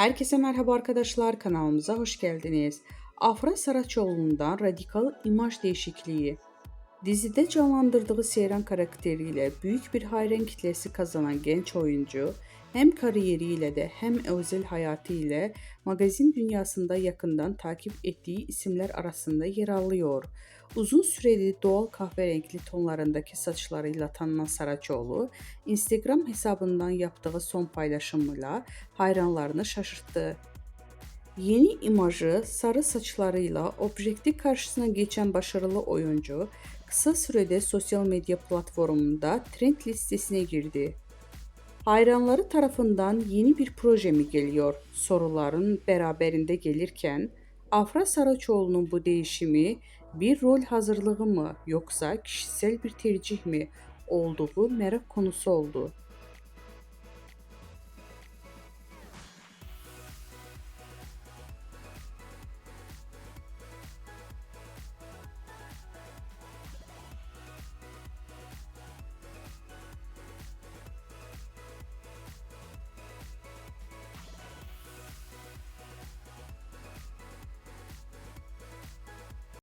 Herkese merhaba arkadaşlar kanalımıza hoş geldiniz. Afra Saraçoğlu'ndan radikal imaj değişikliği. Dizide canlandırdığı Seyran karakteriyle büyük bir hayran kitlesi kazanan genç oyuncu hem kariyeriyle de hem özel hayatı ile magazin dünyasında yakından takip ettiği isimler arasında yer alıyor. Uzun süreli doğal kahverengi tonlarındaki saçlarıyla tanınan Saraçoğlu, Instagram hesabından yaptığı son paylaşımıyla hayranlarını şaşırttı. Yeni imajı sarı saçlarıyla objektif karşısına geçen başarılı oyuncu kısa sürede sosyal medya platformunda trend listesine girdi. Hayranları tarafından yeni bir proje mi geliyor soruların beraberinde gelirken Afra Saraçoğlu'nun bu değişimi bir rol hazırlığı mı yoksa kişisel bir tercih mi olduğu merak konusu oldu.